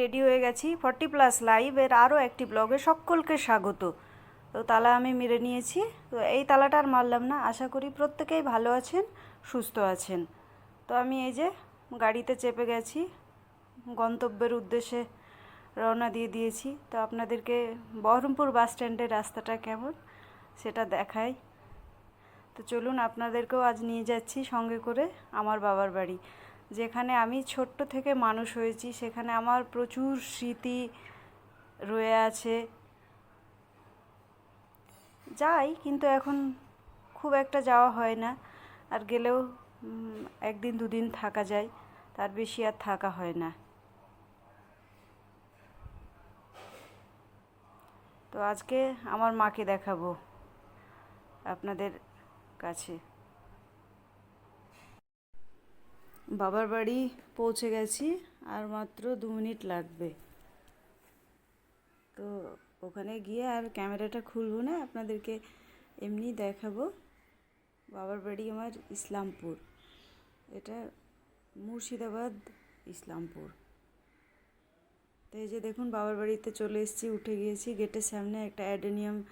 Ready হয়ে গেছি। Forty plus live এর আরও একটি ব্লগে সকলকে স্বাগত। তো তালা আমি মেরে নিয়েছি। তো এই তালাটা আর মারলাম না। আশা করি প্রত্যেকেই ভালো আছেন, সুস্থ আছেন। তো আমি এই যে গাড়িতে চেপে গেছি। গন্তব্যের উদ্দেশ্যে রওনা দিয়ে দিয়েছি। তো আপনাদেরকে বহরমপুর বাস স্ট্যান্ডের রাস্তাটা কেমন সেটা দেখাই। তো চলুন আপনাদেরকেও আজ নিয়ে যাচ্ছি সঙ্গে করে আমার বাবার বাড়ি। যেখানে আমি ছোট্ট থেকে মানুষ হয়েছি, সেখানে আমার প্রচুর স্মৃতি রয়ে আছে। যাই, কিন্তু এখন খুব একটা যাওয়া হয় না। আর গেলেও একদিন দুদিন থাকা যায়, তার বেশি আর থাকা হয় না। তো আজকে আমার মাকে দেখাবো আপনাদের কাছে। বাবার বাড়ি পৌঁছে গেছি, আর মাত্র দু মিনিট লাগবে। তো ওখানে গিয়ে আর ক্যামেরাটা খুলবো না, আপনাদেরকে এমনি দেখাবো। বাবার বাড়ি আমার ইসলামপুর। এটা মুর্শিদাবাদ ইসলামপুর। তো এই যে দেখুন, বাবার বাড়িতে চলে এসেছি, উঠে গিয়েছি। গেটের সামনে একটা অ্যাডেনিয়াম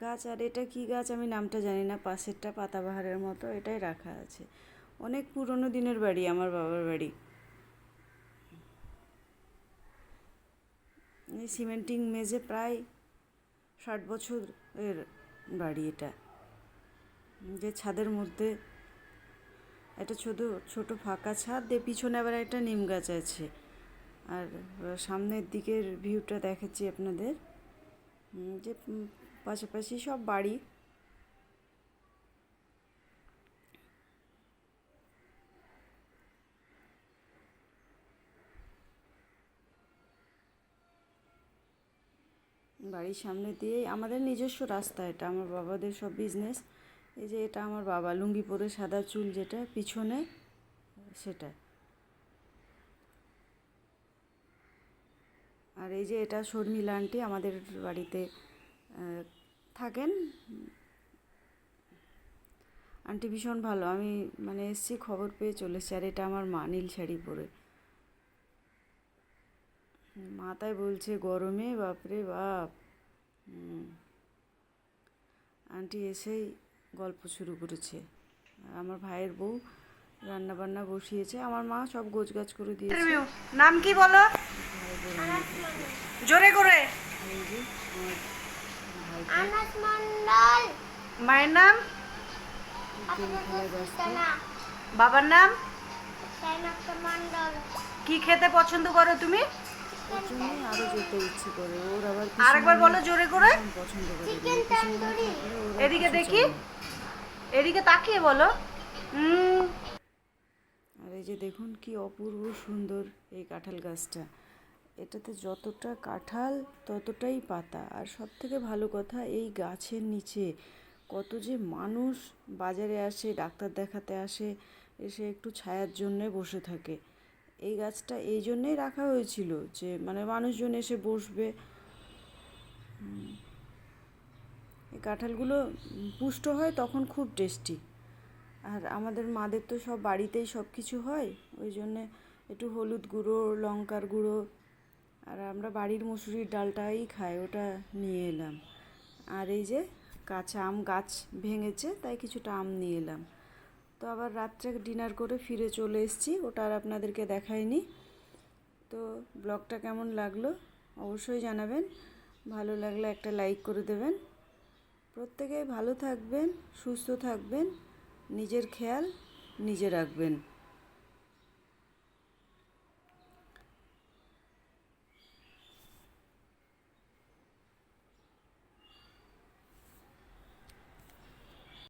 গাছ, আর এটা কি গাছ আমি নামটা জানি না, পাশেরটা পাতাবাহারের মতো, এটাই রাখা আছে। অনেক পুরনো দিনের বাড়ি, আমার বাবার বাড়ি। এই সিমেন্টিং মেঝে প্রায় ষাট বছরের বাড়ি এটা। যে ছাদের মধ্যে একটা ছোট ছোট ফাঁকা ছাদ দিয়ে পিছনে আবার একটা নিম গাছ আছে। আর সামনের দিকের ভিউটা দেখাচ্ছি আপনাদের। যে পাশাপাশি সব বাড়ি বাড়ির সামনে দিয়ে আমাদের নিজস্ব রাস্তা এটা, আমার বাবাদের সব বিজনেস এই যে এটা আমার বাবা, লুঙ্গি পরে সাদা চুল যেটা, পিছনে সেটা। আর এই যে এটা শর্মিলা আন্টি আমাদের বাড়িতে থাকেন। আন্টি ভীষণ ভালো, আমি মানে এসছি, খবর পেয়ে চলে এসছি আর এটা আমার মা, নীল শাড়ি পরে। মাথায় বলছে গরমে বাপরে বাপ! আন্টি এসেই গল্প শুরু করেছে। আর আমার ভাইয়ের বউ রান্না বান্না বসিয়েছে আমার মা সব গোছগাছ করে দিয়েছে। নাম কি বলো? জোরে করে। মায়ের নাম? বাবার নাম? কি খেতে পছন্দ করো তুমি? চিকেন জন্যই আরও যেতে ইচ্ছে করে। ওর আবার আরেকবার বলো জোরে করে। পছন্দ করে। এদিকে দেখি। এদিকে তাকিয়ে বলো। আর এই যে দেখুন কি অপূর্ব সুন্দর এই কাঁঠাল গাছটা। এটাতে যতটা কাঁঠাল ততটাই পাতা। আর সব থেকে ভালো কথা এই গাছের নিচে কত যে মানুষ বাজারে আসে ডাক্তার দেখাতে আসে এসে একটু ছায়ার জন্যে বসে থাকে। এই গাছটা এই জন্যেই রাখা হয়েছিল যে মানে মানুষজন এসে বসবে। এই কাঁঠালগুলো পুষ্ট হয় তখন খুব টেস্টি। আর আমাদের মাদের তো সব বাড়িতেই সব কিছু হয়, ওই জন্যে একটু হলুদ গুঁড়ো, লঙ্কার গুঁড়ো, আর আমরা বাড়ির মুসুরির ডালটাই খাই, ওটা নিয়ে এলাম। আর এই যে কাঁচা আম গাছ ভেঙেছে, তাই কিছুটা আম নিয়ে এলাম। তো আবার রাত্রে ডিনার করে ফিরে চলে এসেছি, ওটা আর আপনাদেরকে দেখাইনি। তো ব্লগটা কেমন লাগল অবশ্যই জানাবেন, ভালো লাগলে একটা লাইক করে দেবেন। প্রত্যেকেই ভালো থাকবেন, সুস্থ থাকবেন, নিজের খেয়াল নিজে রাখবেন।